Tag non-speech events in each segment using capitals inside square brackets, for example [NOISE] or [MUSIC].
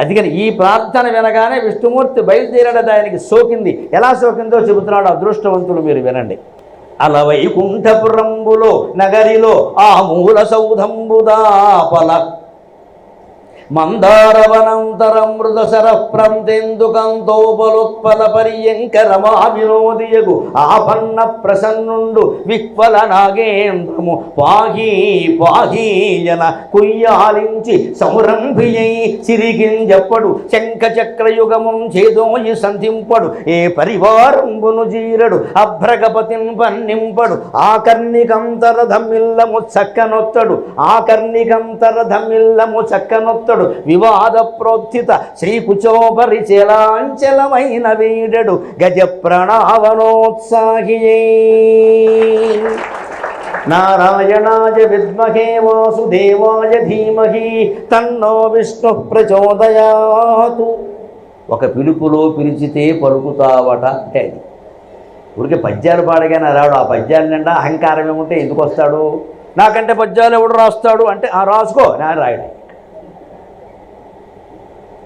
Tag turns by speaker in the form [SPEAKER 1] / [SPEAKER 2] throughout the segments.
[SPEAKER 1] అందుకని ఈ ప్రార్థన వినగానే విష్ణుమూర్తి బయలుదేరడం ఆయనకి సోకింది. ఎలా సోకిందో చెబుతున్నాడు అదృష్టవంతులు మీరు వినండి. అలవైకుంఠపురంబులో నగరిలో ఆ మూల సౌధంబుదాపల మందారవనంతరం మృదసర ప్రాంతెందుకంతోపలోత్పల పర్యంకరమా వినోదియగు ఆపన్న ప్రసన్నుండు విక్వల నాగేంద్రము పాహీ పాహీయన కుయ్యాలించి సంరంభియై సిరిగింజప్పడు శంఖ చక్రయుగముం చేదోయి సంధింపడు ఏ పరివారంబును జీరడు అభ్రగపతిం పన్నింపడు ఆకర్ణికంతర ధమ్మిల్లము చక్కనొత్తడు ఆకర్ణికంతర ధమ్మిల్లము చక్కనొత్తడు వివాద ప్రోత్థిత శ్రీకుచోపరి చలాంచలమైన వీడడు గజ ప్రణావనోత్సాహియే. నారాయణాయ విద్మహే వాసుదేవాయ ధీమహి తన్నో విష్ణు ప్రచోదయాతు. ఒక పిలుపులో పిలిచితే పలుకుతావట అంటే అది. ఊరికే పద్యాలు పాడగానే రాడు ఆ పద్యాలు నిండా అహంకారం ఏముంటే ఎందుకు వస్తాడు? నాకంటే పద్యాలు ఎవడు రాస్తాడు? అంటే ఆ రాసుకో నేను రాయడం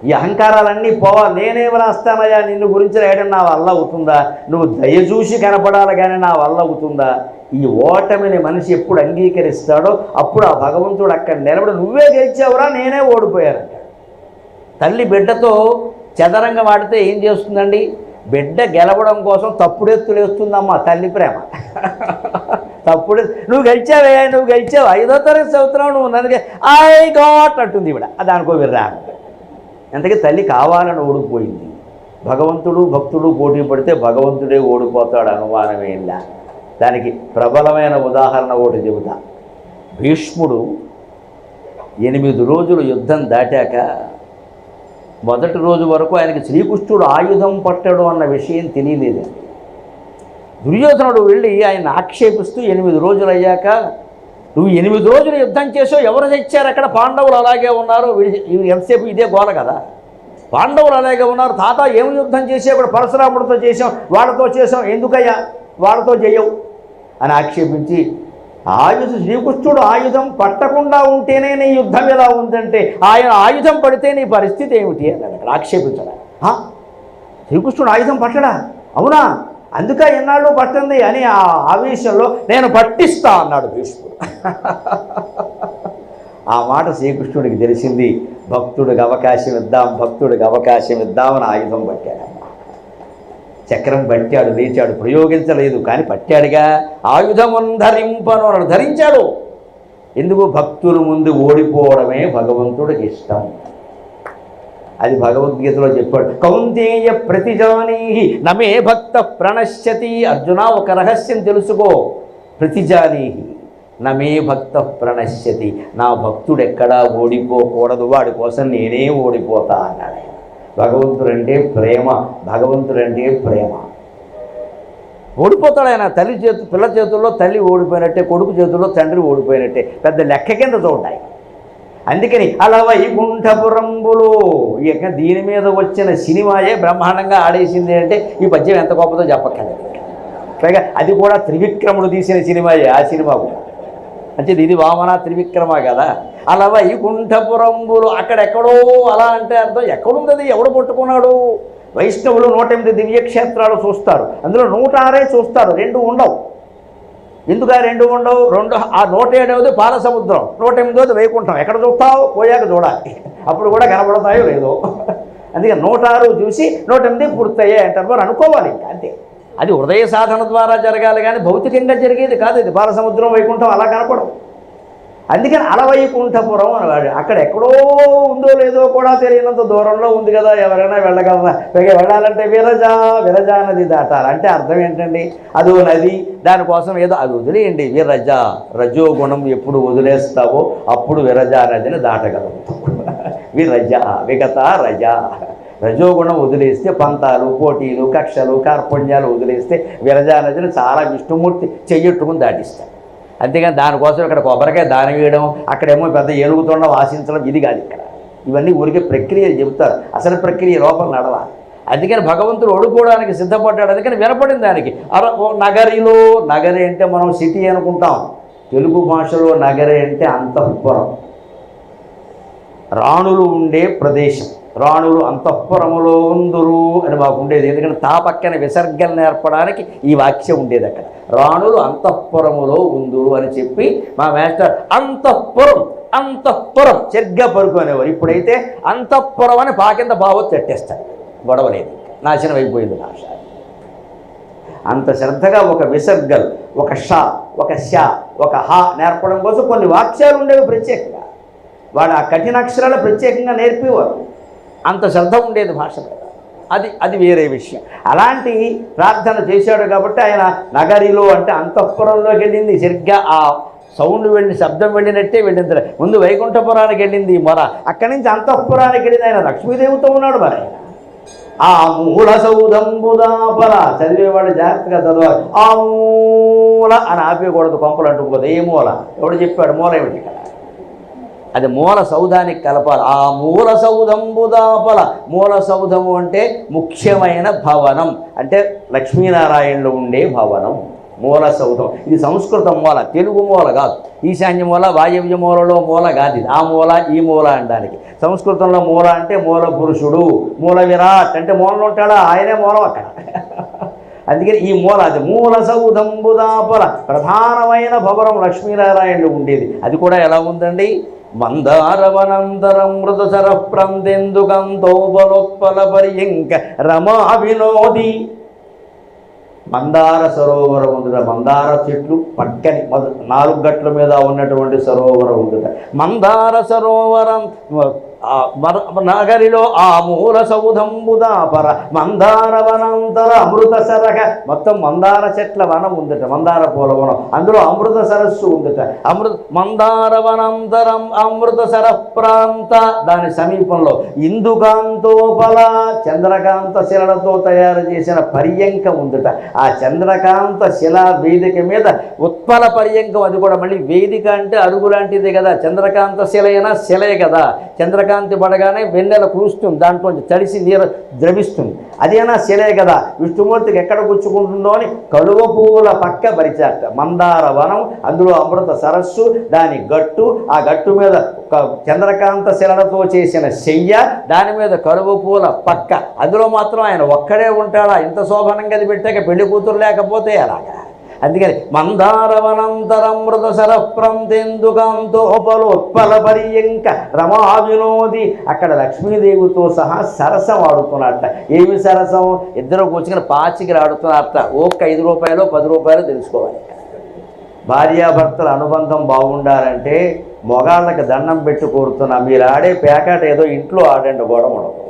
[SPEAKER 1] ఈ అహంకారాలన్నీ పోవాలి నేనే రాస్తానయ్యా నిన్ను గురించి రాయడం నా వల్ల అవుతుందా? నువ్వు దయచూసి కనపడాలి కానీ నా వల్ల అవుతుందా? ఈ ఓటమిని మనిషి ఎప్పుడు అంగీకరిస్తాడో అప్పుడు ఆ భగవంతుడు అక్కడ నిలబడి నువ్వే గెలిచావురా నేనే ఓడిపోయాను తల్లి బిడ్డతో చదరంగం వాడితే ఏం చేస్తుందండి? బిడ్డ గెలవడం కోసం తప్పుడెత్తులు వేస్తుందమ్మా తల్లి ప్రేమ. [LAUGHS] తప్పుడు నువ్వు గెలిచావే నువ్వు గెలిచావు ఐదో తరగతి చదువుతున్నావు నువ్వు నన్ను ఐ గాట్ అంటుంది ఇవిడ దానికో విర్రా ఎంతకీ తల్లి కావాలని ఓడిపోయింది. భగవంతుడు భక్తుడు పోటీ పడితే భగవంతుడే ఓడిపోతాడు అనుమానమేలా దానికి ప్రబలమైన ఉదాహరణ ఒకటి చెబుతా. భీష్ముడు ఎనిమిది రోజులు యుద్ధం దాటాక మొదటి రోజు వరకు ఆయనకి శ్రీకృష్ణుడు ఆయుధం పట్టాడు అన్న విషయం తెలియలేదండి దుర్యోధనుడు వెళ్ళి ఆయన ఆక్షేపిస్తూ ఎనిమిది రోజులు అయ్యాక నువ్వు ఎనిమిది రోజులు యుద్ధం చేసావు ఎవరు తెచ్చారు? అక్కడ పాండవులు అలాగే ఉన్నారు. వీడి- ఎంతసేపు ఇదే గోల కదా? పాండవులు అలాగే ఉన్నారు. తాత ఏమి యుద్ధం చేసే అక్కడ పరశురాముడితో చేసాం వాళ్ళతో చేసాం ఎందుకయ్యా? వాళ్ళతో చేయవు. అని ఆక్షేపించి ఆయుధ శ్రీకృష్ణుడు ఆయుధం పట్టకుండా ఉంటేనే నీ యుద్ధం ఎలా ఉందంటే ఆయన ఆయుధం పడితే నీ పరిస్థితి ఏమిటి? అని అక్కడ ఆక్షేపించడా. శ్రీకృష్ణుడు ఆయుధం పట్టడా? అవునా? అందుకే ఎన్నాళ్ళు పట్టింది అని ఆ ఆవేశంలో నేను పట్టిస్తా అన్నాడు భీష్ముడు. ఆ మాట శ్రీకృష్ణుడికి తెలిసింది. భక్తుడికి అవకాశం ఇద్దాం భక్తుడికి అవకాశం ఇద్దామని ఆయుధం పట్టాడు. చక్రం పట్టాడు లేచాడు ప్రయోగించలేదు కానీ పట్టాడుగా. ఆయుధం ధరింపను అన్నాడు ధరించాడు. ఎందుకు? భక్తుల ముందు ఓడిపోవడమే భగవంతుడికి ఇష్టం. అది భగవద్గీతలో చెప్పాడు. కౌంతేయ ప్రతిజానీ నమే భక్త ప్రణశ్యతి. అర్జున ఒక రహస్యం తెలుసుకో. ప్రతిజానీ నమే భక్త ప్రణశ్యతి. నా భక్తుడు ఎక్కడా ఓడిపోకూడదు వాడి కోసం నేనే ఓడిపోతా అన్నాడు ఆయన. భగవంతుడంటే ప్రేమ భగవంతుడంటే ప్రేమ. ఓడిపోతాడు ఆయన. తల్లి చేతు పిల్ల చేతుల్లో తల్లి ఓడిపోయినట్టే కొడుకు చేతుల్లో తండ్రి ఓడిపోయినట్టే. పెద్ద లెక్క కింద చూడాయి అందుకని అలా వైకుంఠపురంబులు ఇక దీని మీద వచ్చిన సినిమాయే బ్రహ్మాండంగా ఆడేసింది అంటే ఈ పద్యం ఎంత గొప్పదో చెప్పక్కర్లేదు. పైగా అది కూడా త్రివిక్రముడు తీసిన సినిమాయే ఆ సినిమా కూడా. అంటే ఇది వామన త్రివిక్రమ కదా. అలా వైకుంఠపురంబులు అక్కడెక్కడో అలా అంటే అర్థం ఎక్కడుంది అది ఎవడు పట్టుకున్నాడు? వైష్ణవులు నూట ఎనిమిది దివ్యక్షేత్రాలు చూస్తారు. అందులో నూట ఆరే చూస్తారు. రెండు ఉండవు. ఎందుకు ఆ రెండు ఉండవు రెండు ఆ నూట ఏడవది పాల సముద్రం. నూట ఎనిమిదవది వైకుంఠం. ఎక్కడ చూస్తావు? పోయాక చూడాలి. అప్పుడు కూడా కనబడతాయో లేదో. అందుకే నూట ఆరు చూసి నూట ఎనిమిది పూర్తయ్యాయి అంటారు. మరి అనుకోవాలి అంతే. అది హృదయ సాధన ద్వారా జరగాలి కానీ భౌతికంగా జరిగేది కాదు ఇది. బాల సముద్రం వైకుంఠం అలా కనపడవు. అందుకని అలవైకుంఠపురం అని అక్కడ ఎక్కడో ఉందో లేదో కూడా తెలియనంత దూరంలో ఉంది కదా ఎవరైనా వెళ్ళగలరా? వెళ్ళాలంటే విరజ విరజా నది దాటాలి. అంటే అర్థం ఏంటండి? అదో నది దానికోసం ఏదో అది వదిలేయండి. విరజ రజోగుణం ఎప్పుడు వదిలేస్తావో అప్పుడు విరజా నదిని దాటగలుగుతాం [LAUGHS] విరజ విగత రజ. రజోగుణం వదిలేస్తే పంతాలు పోటీలు కక్షలు కార్పణ్యాలు వదిలేస్తే విరజా నదిని చాలా విష్ణుమూర్తి చెయ్యట్టుకుని దాటిస్తారు అంతేగాని దానికోసం ఇక్కడ కొబ్బరికాయ దానం వేయడం అక్కడేమో పెద్ద ఏనుగుతుండ ఆశించడం ఇది కాదు ఇక్కడ. ఇవన్నీ ఊరికే ప్రక్రియ చెబుతారు. అసలు ప్రక్రియ లోపల నడవాలి. అందుకని భగవంతుడు ఓడిపోవడానికి సిద్ధపడ్డాడు. అందుకని వినపడింది దానికి. అర నగరిలో నగరి అంటే మనం సిటీ అనుకుంటాం. తెలుగు భాషలో నగరి అంటే అంతఃపురం రాణులు ఉండే ప్రదేశం. రాణులు అంతఃపురములో ఉందురు అని మాకు ఉండేది. ఎందుకంటే తా పక్కన విసర్గలు నేర్పడానికి ఈ వాక్యం ఉండేది అక్కడ. రాణులు అంతఃపురములో ఉందురు అని చెప్పి మా మాస్టర్ అంతఃపురం అంతఃపురం సరిగ్గా పరుగు అనేవారు ఇప్పుడైతే అంతఃపురం అని పాకింద బావో తట్టేస్తారు. గొడవ లేదు నాశనం అయిపోయింది భాష అంత శ్రద్ధగా ఒక విసర్గల్ ఒక ష ఒక ష ఒక హ నేర్పడం కోసం కొన్ని వాక్యాలు ఉండేవి ప్రత్యేకంగా. వాడు ఆ కఠినాక్షరాలు ప్రత్యేకంగా నేర్పేవారు. అంత శ్రద్ధ ఉండేది భాష అది అది వేరే విషయం. అలాంటి ప్రార్థన చేశాడు కాబట్టి ఆయన నగరిలో అంటే అంతఃపురంలోకి వెళ్ళింది. సరిగ్గా ఆ సౌండ్ వెళ్ళి శబ్దం వెళ్ళినట్టే వెళ్ళింది. ముందు వైకుంఠపురానికి వెళ్ళింది మొర. అక్కడి నుంచి అంతఃపురానికి వెళ్ళింది. ఆయన లక్ష్మీదేవితో ఉన్నాడు మరి ఆయన. ఆ మూల సౌదంబుదాపల చదివేవాడు జాగ్రత్తగా చదవాలి. ఆ మూల అని ఆపేయకూడదు కొంపలు అంటుకోదు. ఏ మూల? ఎవడు చెప్పాడు? మూల ఏమిటి ఇక్కడ? అది మూల సౌధానికి కలపాలి. ఆ మూల సౌధంబుదాపల మూల సౌధము అంటే ముఖ్యమైన భవనం. అంటే లక్ష్మీనారాయణలో ఉండే భవనం. మూల సౌధం. ఇది సంస్కృతం మూల. తెలుగు మూల కాదు. ఈశాన్య మూల వాయవ్య మూలలో మూల కాదు ఇది. ఆ మూల ఈ మూల అనడానికి. సంస్కృతంలో మూల అంటే మూల పురుషుడు మూల విరాట్ అంటే మూలలో ఉంటాడా? ఆయనే మూలం అక్కడ. [LAUGHS] అందుకని ఈ మూల అది మూల సౌధంబుదాపల ప్రధానమైన భవనం లక్ష్మీనారాయణుడు ఉండేది. అది కూడా ఎలా ఉందండి? మందారవనంతరం మృతసర ప్రాంతెందుకంతోపలోత్పల పర్యంక రమా వినోది మందార సరోవరం ఉందిట మందార చెట్లు పక్కని నాలుగు గట్ల మీద ఉన్నటువంటి సరోవరం ఉందిట మందార సరోవరం నగరిలో ఆ మూల సౌధంబుదాపర మందార వనంతర అమృత సరగ మొత్తం మందార చెట్ల వనం ఉందట మందార పూల వనం. అందులో అమృత సరస్సు ఉందట. అమృత మందార వనంతరం అమృత సర ప్రాంత దాని సమీపంలో ఇందుకాంతోపల చంద్రకాంత శిలలతో తయారు చేసిన పర్యంక ఉందట. ఆ చంద్రకాంత శిలా వేదిక మీద ఉత్పల పర్యంకం. అది కూడా మళ్ళీ వేదిక అంటే అడుగు లాంటిదే కదా. చంద్రకాంత శిలైనా శిలే కదా. చంద్రకాంత పడగానే వెన్నెల కురుస్తుంది దాంట్లో తడిసి నీరు ద్రవిస్తుంది. అదేనా శిలే కదా? విష్ణుమూర్తికి ఎక్కడ గుచ్చుకుంటుందో అని కలువ పువ్వుల పక్క పరిచారట మందార వనం అందులో అమృత సరస్సు దాని గట్టు ఆ గట్టు మీద ఒక చంద్రకాంత శిలలతో చేసిన శయ్య దాని మీద కలువ పూల పక్క. అందులో మాత్రం ఆయన ఒక్కడే ఉంటాడా? ఇంత శోభనంగా గది పెట్టాక పెళ్ళి కూతురు లేకపోతే అలాగా అందుకని మందారవనంతరమృత సరప్రంతెందుకంతోపలోత్పల పర్యంక రమా వినోది అక్కడ లక్ష్మీదేవితో సహా సరసం ఆడుతున్నట్ట ఏమి సరసం? ఇద్దరు కూర్చుని పాచికి ఆడుతున్నట్ట ఒక్క ఐదు రూపాయలు పది రూపాయలు తెలుసుకోవాలి. భార్యాభర్తల అనుబంధం బాగుండాలంటే మొగాళ్ళకి దండం పెట్టి కోరుతున్నా. మీరు ఆడే పేకాట ఏదో ఇంట్లో ఆడండి గొడవ ఉండదు.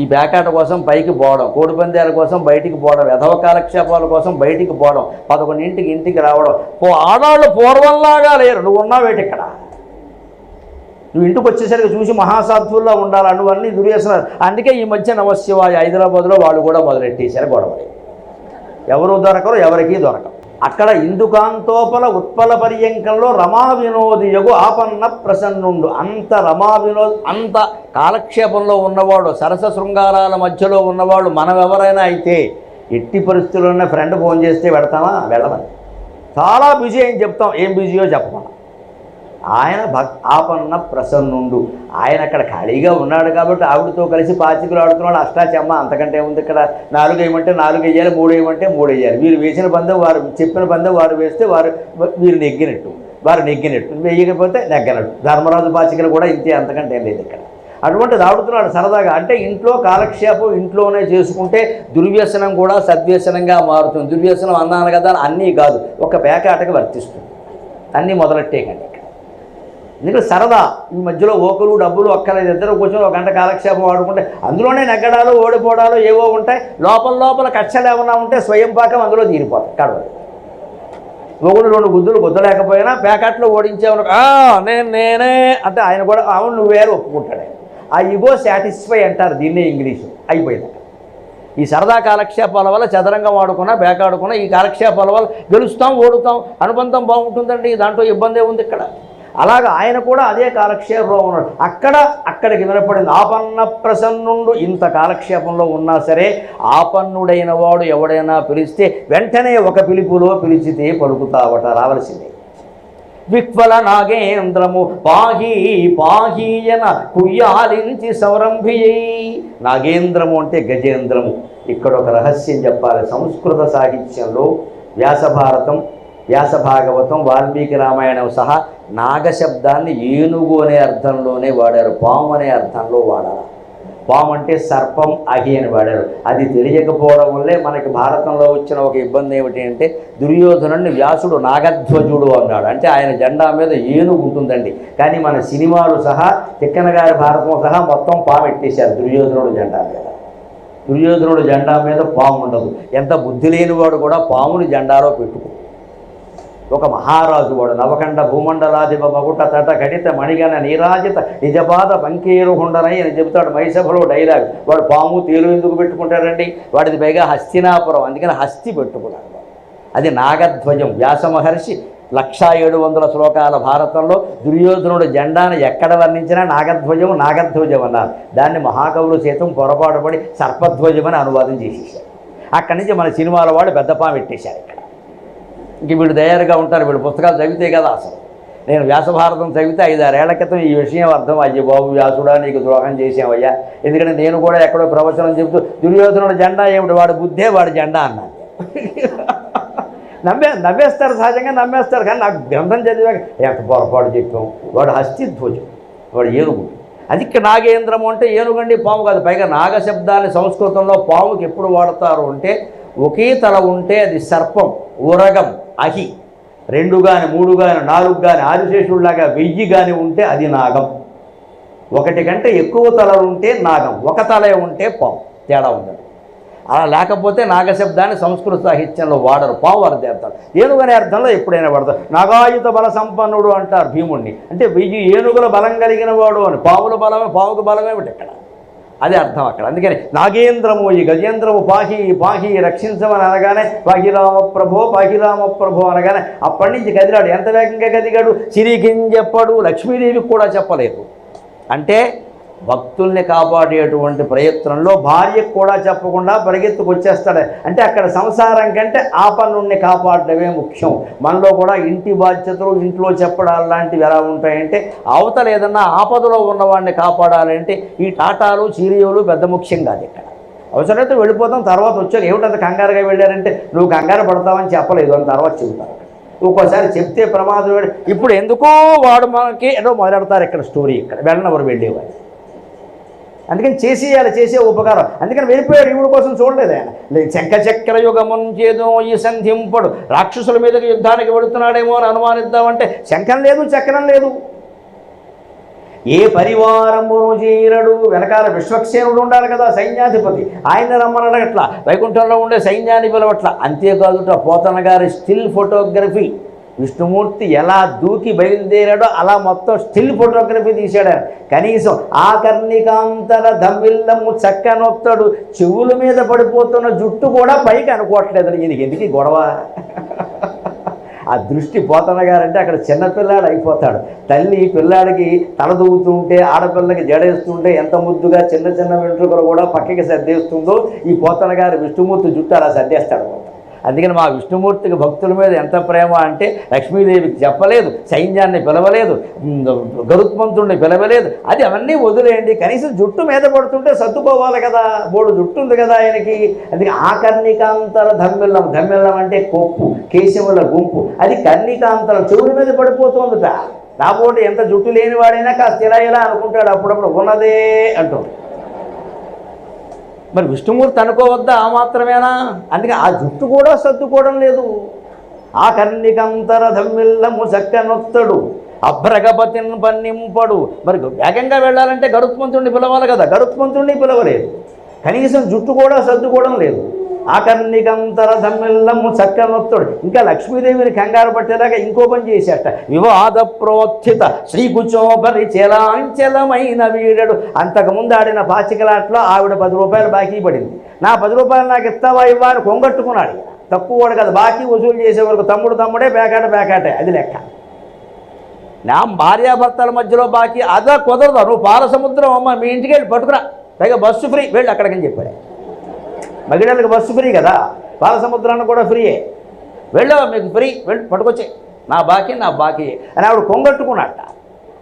[SPEAKER 1] ఈ పేకాట కోసం పైకి పోవడం కోడిపందాల కోసం బయటికి పోవడం యథవ కాలక్షేపాల కోసం బయటికి పోవడం పదకొండింటికి ఇంటికి రావడం. పో ఆడవాళ్ళు పూర్వంలాగా లేరు. నువ్వు ఉన్నావేటి ఇక్కడ? నువ్వు ఇంటికి వచ్చేసరికి చూసి మహాసాధువుల్లో ఉండాలి? నువ్వన్నీ దుర్వేసనాలు అందుకే ఈ మధ్య నమశివాయ హైదరాబాద్లో వాళ్ళు కూడా మొదలెట్టేశారు గొడవలు. ఎవరు దొరకరు ఎవరికీ దొరకరు అక్కడ ఇందుకాంతోపల ఉత్పల పర్యంకంలో రమా వినోదియగు ఆపన్న ప్రసన్నుండు. అంత రమా వినోద్ అంత కాలక్షేపంలో ఉన్నవాడు సరస శృంగారాల మధ్యలో ఉన్నవాడు మనం ఎవరైనా అయితే ఎట్టి పరిస్థితుల్లోనే ఫ్రెండ్ ఫోన్ చేస్తే పెడతామా వెళ్ళమని. చాలా బిజీ అని చెప్తాం. ఏం బిజీయో చెప్పమని. ఆయన భక్ ఆపన్న ప్రసన్నుండు. ఆయన అక్కడ ఖాళీగా ఉన్నాడు కాబట్టి ఆవిడతో కలిసి పాచికలు ఆడుతున్నాడు. అష్టాచమ్మ అంతకంటే ఉంది ఇక్కడ నాలుగు వేయమంటే నాలుగు వేయాలి మూడు వేయమంటే మూడు వేయాలి. వీరు వేసిన బంధం వారు చెప్పిన బంధం వారు వేస్తే వారు వీరు నెగ్గినట్టు వారు నెగ్గినట్టు. వేయకపోతే నెగ్గనట్టు. ధర్మరాజు పాచికలు కూడా ఇంతే అంతకంటే లేదు ఇక్కడ. అటువంటిది ఆడుతున్నాడు సరదాగా. అంటే ఇంట్లో కాలక్షేపం ఇంట్లోనే చేసుకుంటే దుర్వ్యసనం కూడా సద్వ్యసనంగా మారుతుంది. దుర్వ్యసనం అన్నాను కదా అన్నీ కాదు. ఒక పేకాటకి వర్తిస్తుంది. అన్నీ మొదలెట్టేయకండి ఎందుకంటే సరదా ఈ మధ్యలో ఓకలు డబ్బులు ఒక్కలేదు ఇద్దరు కూర్చొని ఒక గంట కాలక్షేపం ఆడుకుంటే అందులోనే నెగ్గడాలు ఓడిపోవడాలు ఏవో ఉంటాయి. లోపల లోపల కక్షలు ఏమైనా ఉంటే స్వయం పాకం అందులో తీరిపోతాయి. కడవలు ఒకడు రెండు గుద్దులు గుద్దలేకపోయినా ప్యాకెట్లో ఓడించేవను నేను నేనే అంటే ఆయన కూడా అవును నువ్వేరు ఒప్పుకుంటాడే. ఆ ఇగో సాటిస్ఫై అంటారు దీన్నే ఇంగ్లీషు. అయిపోయింది. ఈ సరదా కాలక్షేపాల వల్ల చదరంగం ఆడుకున్నా బేకాడుకున్నా ఈ కాలక్షేపాల వల్ల గెలుస్తాం ఓడుతాం అనుబంధం బాగుంటుందండి దాంట్లో ఇబ్బంది ఉంది ఇక్కడ. అలాగ ఆయన కూడా అదే కాలక్షేపంలో ఉన్నాడు. అక్కడ అక్కడికి వినపడింది ఆపన్న ప్రసన్నుండు ఇంత కాలక్షేపంలో ఉన్నా సరే ఆపన్నుడైన వాడు ఎవడైనా పిలిస్తే వెంటనే ఒక పిలుపులో పిలిచితే పలుకుతావట రావలసిందే. విక్వల నాగేంద్రము పాహి పాహీయన కుయ్యాలించి సౌరంభియై నాగేంద్రము అంటే గజేంద్రము. ఇక్కడ ఒక రహస్యం చెప్పాలి. సంస్కృత సాహిత్యంలో వ్యాసభారతం వ్యాస భాగవతం వాల్మీకి రామాయణం సహా నాగశబ్దాన్ని ఏనుగు అనే అర్థంలోనే వాడారు పాము అనే అర్థంలో వాడారు. పాము అంటే సర్పం అహి అని వాడారు. అది తెలియకపోవడం వల్లే మనకి భారతంలో వచ్చిన ఒక ఇబ్బంది ఏమిటి అంటే దుర్యోధనుడిని వ్యాసుడు నాగధ్వజుడు అన్నాడు. అంటే ఆయన జెండా మీద ఏనుగు ఉంటుందండి. కానీ మన సినిమాలు సహా తిక్కన గారి భారతం సహా మొత్తం పాము ఎట్టేశారు దుర్యోధనుడు జెండా మీద. దుర్యోధనుడు జెండా మీద పాము ఉండదు. ఎంత బుద్ధి లేనివాడు కూడా పాముని జెండాలో పెట్టుకో ఒక మహారాజు వాడు నవకండ భూమండలాధిప మగుట తట కడిత మణిగణ నీరాజిత నిజపాద పంకేరుహుండనై అని చెబుతాడు మైసభలో డైలాగ్. వాడు పాము తేలు ఎందుకు పెట్టుకుంటాడండి వాడిది పైగా హస్తినాపురం అందుకని హస్తి పెట్టుకున్నాడు అది నాగధ్వజం. వ్యాస మహర్షి లక్షా ఏడు వందల శ్లోకాల భారతంలో దుర్యోధనుడు జెండాను ఎక్కడ వర్ణించినా నాగధ్వజం నాగధ్వజం అన్నారు. దాన్ని మహాకవులు సైతం పొరపాటు పడి సర్పధ్వజం అని అనువాదం చేసేసారు అక్కడి నుంచి మన సినిమాల వాడు పెద్ద పెట్టేశారు ఇక్కడ. ఇంక వీళ్ళు తయారుగా ఉంటారు వీళ్ళు పుస్తకాలు చదివితే కదా అసలు. నేను వ్యాసభారతం చదివితే ఐదారేళ్ళ క్రితం ఈ విషయం అర్థం. అయ్యే బాబు వ్యాసుడా నీకు ద్రోహం చేసామయ్యా ఎందుకంటే నేను కూడా ఎక్కడో ప్రవచనం చెబుతూ దుర్యోధనుడు జెండా ఏమిటి? వాడు బుద్ధే వాడి జెండా అన్నాను. నమ్మే నవ్వేస్తారు సహజంగా నమ్మేస్తారు కానీ నాకు గ్రంథం చదివాక ఎంత పొరపాటు చెప్పాం వాడు హస్తిధ్వజం వాడు ఏనుగు. అది ఇక్కడ నాగేంద్రము అంటే ఏనుగండి పాము కాదు. పైగా నాగశబ్దాన్ని సంస్కృతంలో పాముకి ఎప్పుడు వాడతారు అంటే ఒకే తల ఉంటే అది సర్పం ఉరగం. అహి. రెండు కానీ మూడు కానీ నాలుగు కానీ ఆదిశేషుడిలాగా వెయ్యి కానీ ఉంటే అది నాగం. ఒకటి కంటే ఎక్కువ తలలు ఉంటే నాగం. ఒక తలే ఉంటే పాము తేడా ఉండదు. అలా లేకపోతే నాగశబ్దాన్ని సంస్కృత సాహిత్యంలో వాడరు. పావు అర్థం అర్థాలు. ఏనుగనే అర్థంలో ఎప్పుడైనా వాడతారు. నాగాయుత బల సంపన్నుడు అంటారు భీముణ్ణి. అంటే వెయ్యి ఏనుగుల బలం కలిగిన వాడు అని. పావుల బలమే పావుకు బలమేమిటి ఇక్కడ అదే అర్థం అక్కడ. అందుకని నాగేంద్రము ఈ గజేంద్రము పాహి పాహి రక్షించమని అనగానే పాహిరామ ప్రభో పాహిరామ ప్రభో అనగానే అప్పటి నుంచి కదిలాడు ఎంత వేగంగా కదిగాడు సిరికిం చెప్పాడు లక్ష్మీదేవికి కూడా చెప్పలేదు. అంటే భక్తుల్ని కాపాడేటువంటి ప్రయత్నంలో భార్యకు కూడా చెప్పకుండా పరిగెత్తుకు వచ్చేస్తాడు అంటే అక్కడ సంసారం కంటే ఆపన్నుణ్ణి కాపాడడమే ముఖ్యం. మనలో కూడా ఇంటి బాధ్యతలు ఇంట్లో చెప్పడాలు లాంటివి ఎలా ఉంటాయంటే అవతల ఏదన్నా ఆపదలో ఉన్నవాడిని కాపాడాలంటే ఈ టాటాలు చీరియోలు పెద్ద ముఖ్యం కాదు ఇక్కడ. అవసరమైతే వెళ్ళిపోతాం తర్వాత వచ్చారు. ఏమిటంత కంగారుగా వెళ్ళారంటే నువ్వు కంగారు పడతావని చెప్పలేదు అని తర్వాత చెబుతారు ఒక్కోసారి చెప్తే ప్రమాదం ఇప్పుడు ఎందుకో వాడు మనకి ఏదో మొదలెడతారు ఇక్కడ స్టోరీ ఇక్కడ. వెళ్ళినవారు వెళ్ళేవాడు అందుకని చేసేయాలి చేసే ఉపకారం. అందుకని వెళ్ళిపోయాడు ఈవిడ కోసం చూడలేదు ఆయన. లేదు చెక్క చక్కెర యుగముంచేదో ఈ సంధింపడు. రాక్షసుల మీదకి యుద్ధానికి వెళుతున్నాడేమో అని అనుమానిద్దామంటే శంఖం లేదు చక్రం లేదు. ఏ పరివారమును చీరడు వెనకాల విశ్వక్సేనుడు ఉండాలి కదా సైన్యాధిపతి. ఆయన రమ్మనడగట్ల వైకుంఠంలో ఉండే సైన్యాన్ని పిలవట్ల. అంతేకాదుట పోతన గారి స్టిల్ ఫోటోగ్రఫీ. విష్ణుమూర్తి ఎలా దూకి బయలుదేరాడో అలా మొత్తం స్టిల్ ఫోటోగ్రఫీ తీశాడు. ఆయన. కనీసం ఆకర్ణికాంతర దమ్మిల్లము చక్కనొత్తడు. చెవుల మీద పడిపోతున్న జుట్టు కూడా పైకి అనుకోవట్లేదు. ఈయనకి ఎందుకు గొడవ? ఆ దృష్టి పోతన గారంటే అక్కడ చిన్నపిల్లాడు అయిపోతాడు. తల్లి పిల్లాడికి తలదూగుతుంటే ఆడపిల్లకి జడేస్తుంటే ఎంత ముద్దుగా చిన్న చిన్న వెంట్రుకలు కూడా పక్కకి సర్దేస్తుందో ఈ పోతన గారు విష్ణుమూర్తి జుట్టు అలా సర్దేస్తాడు అందుకని మా విష్ణుమూర్తికి భక్తుల మీద ఎంత ప్రేమ అంటే లక్ష్మీదేవికి చెప్పలేదు సైన్యాన్ని పిలవలేదు గరుత్మంతుడిని పిలవలేదు. అది అవన్నీ వదిలేయండి. కనీసం జుట్టు మీద పడుతుంటే సర్దుకోవాలి కదా. బోడు జుట్టు ఉంది కదా ఆయనకి. అందుకే ఆ కర్ణికాంతర ధమ్మిల్లం ధమ్మిల్లం అంటే కొప్పు కేశముల గుంపు. అది కన్నికాంతరం చెవుడి మీద పడిపోతుందిట. రాబోటి ఎంత జుట్టు లేనివాడైనా కాస్త ఇలా ఇలా అనుకుంటాడు. అప్పుడప్పుడు ఉన్నదే అంటాడు మరి విష్ణుమూర్తి అనుకోవద్దా ఆ మాత్రమేనా? అందుకే ఆ జుట్టు కూడా సర్దుకోవడం లేదు. ఆ కర్ణికంతర ధమ్మిల్లము చక్కనొత్తడు. అభ్రగపతిన్ పన్నింపడు. మరి వేగంగా వెళ్ళాలంటే గరుత్మంతుడిని పిలవాలి కదా? గరుత్మంతుడిని పిలవలేదు. కనీసం జుట్టు కూడా సర్దుకోవడం లేదు. ఆకర్ణికంతర ధమ్మిల్లము చక్కనొత్తుడు ఇంకా లక్ష్మీదేవిని కంగారు పట్టేలాగా ఇంకో పని చేశాట వివాద ప్రోత్థిత శ్రీకుచోపరి చలాంచలమైన వీడడు అంతకుముందు ఆడిన పాచికలాట్లో ఆవిడ పది రూపాయలు బాకీ పడింది. నా పది రూపాయలు నాకు ఇస్తావా ఇవ్వాలి కొంగట్టుకున్నాడు. తక్కువ వాడు కదా బాకీ వసూలు చేసే వరకు తమ్ముడు తమ్ముడే పేకాట పేకాటే. అది లెక్క. నా భార్యాభర్తల మధ్యలో బాకీ అదా కుదరదు. నువ్వు పాల సముద్రం అమ్మ మీ ఇంటికి వెళ్ళి పట్టుకురా. పైగా బస్సు ఫ్రీ. వెళ్ళి అక్కడికని చెప్పాడు. మగిడలకు బస్సు ఫ్రీ కదా? పాల సముద్రాన్ని కూడా ఫ్రీయే. వెళ్ళావా మీకు ఫ్రీ? వెళ్ళి పట్టుకొచ్చే. నా బాకీ నా బాకీ అని ఆవిడ కొంగట్టుకున్నట్ట.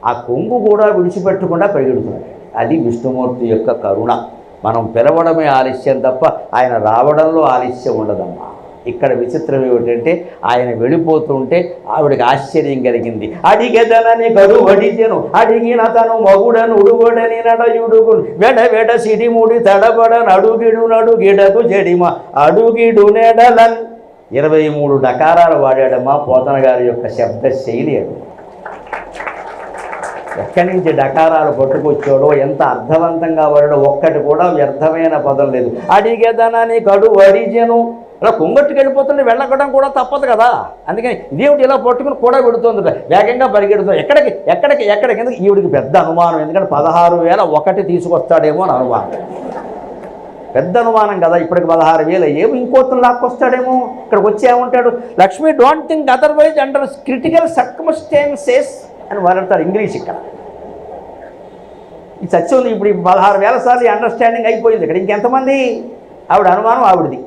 [SPEAKER 1] ఆ కొంగు కూడా విడిచిపెట్టకుండా పరిగెడుతున్నాడు అది విష్ణుమూర్తి యొక్క కరుణ. మనం పిలవడమే ఆలస్యం తప్ప ఆయన రావడంలో ఆలస్యం ఉండదమ్మా. ఇక్కడ విచిత్రం ఏమిటంటే ఆయన వెళ్ళిపోతుంటే ఆవిడకి ఆశ్చర్యం కలిగింది. అడిగెదనని కడు అడిచెను అడిగిన తను మగుడను ఉడుగుడని నడయుడుగు వెడ వెడ సిడిముడి తడబడ నడుగిడు నడుగిడకు చెడిమ అడుగిడు నెడలన్. ఇరవై మూడు డకారాలు వాడాడమ్మా పోతన గారి యొక్క శబ్ద శైలి అది. ఎక్కడి నుంచి డకారాలు పట్టుకొచ్చాడో ఎంత అర్థవంతంగా వాడాడో ఒక్కటి కూడా వ్యర్థమైన పదం లేదు. అడిగేదనని కడు అడిజను ఇలా కొంగట్టుకు వెళ్ళిపోతుంటే వెళ్ళగడం కూడా తప్పదు కదా. అందుకని ఇదేమిటి ఇలా పట్టుకుని కూడా పెడుతుంది వేగంగా పరిగెడుతుంది. ఎక్కడికి ఎక్కడికి ఎక్కడికి? ఎందుకు ఈవిడికి పెద్ద అనుమానం. ఎందుకంటే పదహారు వేల ఒకటి తీసుకొస్తాడేమో అని అనుమానం. పెద్ద అనుమానం కదా ఇప్పటికి పదహారు వేలు. ఏమి ఇంకోతను లాక్కొస్తాడేమో? ఇక్కడికి వచ్చి ఏమంటాడు? Lakshmi don't think otherwise under critical circumstances అని వాడంటారు ఇంగ్లీష్ ఇక్కడ. ఈ సత్యం ఉంది ఇప్పుడు ఈ పదహారు వేల సార్లు అండర్స్టాండింగ్ అయిపోయింది ఇక్కడ. ఇంకెంతమంది? ఆవిడ అనుమానం ఆవిడది.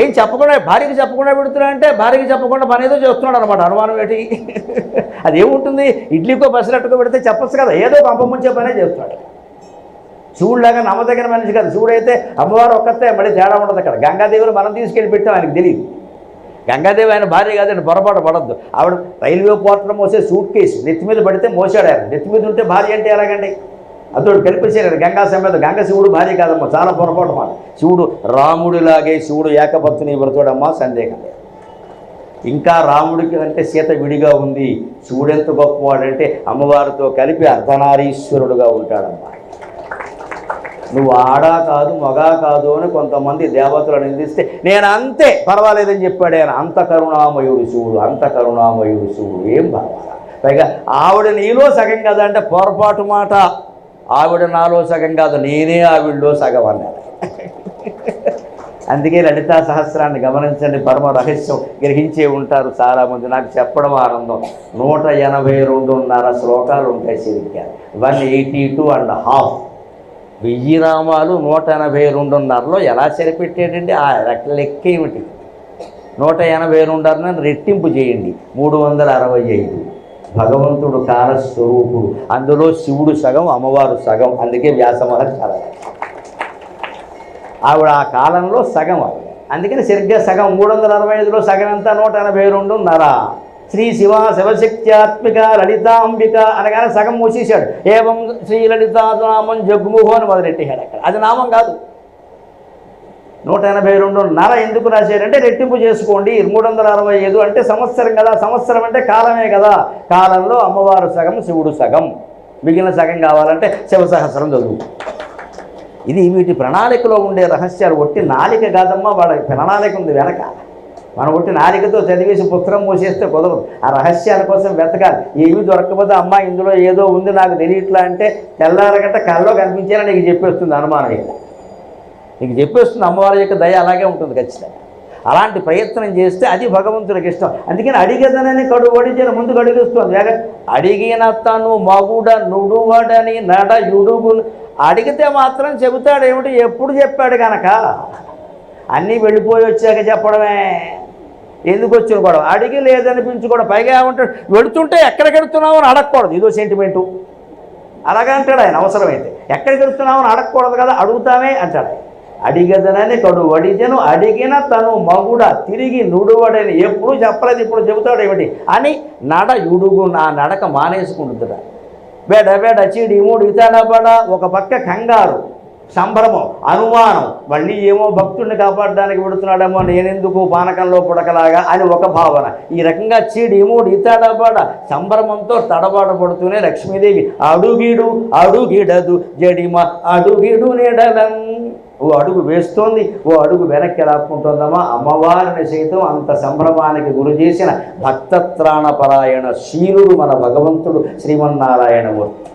[SPEAKER 1] ఏం చెప్పకుండా భార్యకి చెప్పకుండా పెడుతున్నా అంటే భార్యకి చెప్పకుండా పని ఏదో చేస్తున్నాడు అనమాట అనుమానం ఏంటి? అది ఏముంటుంది? ఇడ్లీకో బస్సులట్టుకో పెడితే చెప్పచ్చు కదా. ఏదో పంపముంచే పనే చేస్తున్నాడు. శివుడిలాగా నమ్మదగిన మనిషి కాదు. శివుడు అయితే అమ్మవారు ఒక్కతే మళ్ళీ తేడా ఉండదు అక్కడ. గంగాదేవిని మనం తీసుకెళ్ళి పెట్టాం ఆయనకు తెలియదు గంగాదేవి ఆయన భార్య కాదండి పొరపాటు పడద్దు. ఆవిడ రైల్వే పోర్టల్ మోసే సూట్ కేసు. నెత్తి మీద పడితే మోసాడు ఆయన. నెత్తి మీద ఉంటే భార్య అంటే ఎలాగండి? అతడు కనిపించలేదు గంగా సమేత గంగ శివుడు భార్య కాదమ్మా చాలా పొరపాటు మాట. శివుడు రాముడిలాగే శివుడు ఏకపత్ని వ్రతుడమ్మా సందేహం లేదు. ఇంకా రాముడికి అంటే సీత విడిగా ఉంది. శివుడు ఎంత గొప్పవాడంటే అమ్మవారితో కలిపి అర్ధనారీశ్వరుడుగా ఉంటాడమ్మా. నువ్వు ఆడా కాదు మగా కాదు అని కొంతమంది దేవతలు నిందిస్తే నేను అంతే పర్వాలేదని చెప్పాడు ఆయన. అంత కరుణామయుడు శివుడు అంత కరుణామయుడు శివుడు ఏం పర్వాలా పైగా ఆవిడ నీలో సగం కదా అంటే పొరపాటు మాట. ఆవిడ నాలో సగం కాదు నేనే ఆవిడలో సగం అన్నాడు. అందుకే లలితా సహస్రాన్ని గమనించండి పరమ రహస్యం గ్రహించే ఉంటారు చాలామంది. నాకు చెప్పడం ఆనందం నూట ఎనభై రెండున్నర శ్లోకాలు ఉంటాయి సరిగ్గా one eighty two and half. వెయ్యి రామాలు నూట ఎనభై రెండున్నరలో ఎలా సరిపెట్టాడండి? ఆ రెక్క లెక్క ఏమిటి? నూట ఎనభై రెండున్నరని రెట్టింపు చేయండి. మూడు వందల అరవై ఐదు. భగవంతుడు కాలస్వరూపుడు. అందులో శివుడు సగం అమ్మవారు సగం. అందుకే వ్యాస మహర్షి అలా ఆవిడ ఆ కాలంలో సగం ఆవిడ. అందుకని సరిగ్గా సగం మూడు వందల అరవై ఐదులో సగం ఎంత నూట ఎనభై రెండున్నర శ్రీ శివ శివశక్త్యాత్మిక లలితాంబిక అనగానే సగం మూసేశాడు. ఏవం శ్రీ లలితానామం జగ్ముహో అని మొదలెట్టేశాడు అక్కడ. అది నామం కాదు. నూట ఎనభై రెండు నర ఎందుకు రాశారంటే రెట్టింపు చేసుకోండి. మూడు వందల అరవై ఐదు అంటే సంవత్సరం కదా. సంవత్సరం అంటే కాలమే కదా. కాలంలో అమ్మవారు సగం శివుడు సగం. మిగిలిన సగం కావాలంటే శివ సహస్రం చదువు. ఇది వీటి ప్రణాళికలో ఉండే రహస్యాలు. ఒట్టి నాలిక కాదమ్మా వాళ్ళ ప్రణాళిక ఉంది వెనక. మనం ఒట్టి నాలికతో చదివేసి పుస్తకం మూసేస్తే కుదరదు. ఆ రహస్యాల కోసం వెతకాలి. ఏమీ దొరకకపోతే అమ్మా ఇందులో ఏదో ఉంది నాకు తెలియట్లా అంటే తెల్లారగట్ట కళ్ళలో కనిపించేలా నీకు చెప్పేస్తుంది అనుమానం నీకు చెప్పేస్తుంది అమ్మవారి యొక్క దయ అలాగే ఉంటుంది ఖచ్చితంగా. అలాంటి ప్రయత్నం చేస్తే అది భగవంతుడికి ఇష్టం. అందుకని అడిగదనని కడు వడిచిన ముందుకు అడిగిస్తుంది వేగ అడిగిన తను మగుడ నుడువడని నడ యుడుగు. అడిగితే మాత్రం చెబుతాడు ఏమిటి? ఎప్పుడు చెప్పాడు కనుక అన్నీ వెళ్ళిపోయి వచ్చాక చెప్పడమే. ఎందుకు వచ్చిన గొడవ? అడిగి లేదనిపించుకోవడం పైగా ఏమంటాడు? వెళుతుంటే ఎక్కడికి వెళుతున్నావు అని అడగకూడదు. ఇదో సెంటిమెంటు అలాగే అంటాడు ఆయన అవసరమైతే. ఎక్కడికి అని అడగకూడదు కదా అడుగుతామే అంటాడు ఆయన. అడిగదనని కడు వడిజను అడిగిన తను మగుడ తిరిగి నుడువడని ఎప్పుడు చెప్పలేదు ఇప్పుడు చెబుతాడు ఏమిటి? అని నడ యుడుగు నా నడక మానేసుకుంటుందిట. బేడ బేడ చీడి మూడు ఇతనబడ ఒక పక్క కంగారు సంభ్రమం అనుమానం. మళ్ళీ ఏమో భక్తుడిని కాపాడడానికి పెడుతున్నాడేమో నేనెందుకు పానకంలో పుడకలాగా అని ఒక భావన. ఈ రకంగా చీడి మూడు ఇతడబడ సంభ్రమంతో తడబాటపడుతూనే లక్ష్మీదేవి అడుగిడు అడుగిడదు జడిమ అడుగిడు నీడలం. ఓ అడుగు వేస్తోంది ఓ అడుగు వెనక్కి లాక్కుంటుందమ్మా అమ్మవారిని సైతం అంత సంభ్రమానికి గురి చేసిన భక్తత్రాణపరాయణ శీలుడు మన భగవంతుడు శ్రీమన్నారాయణమూర్తి.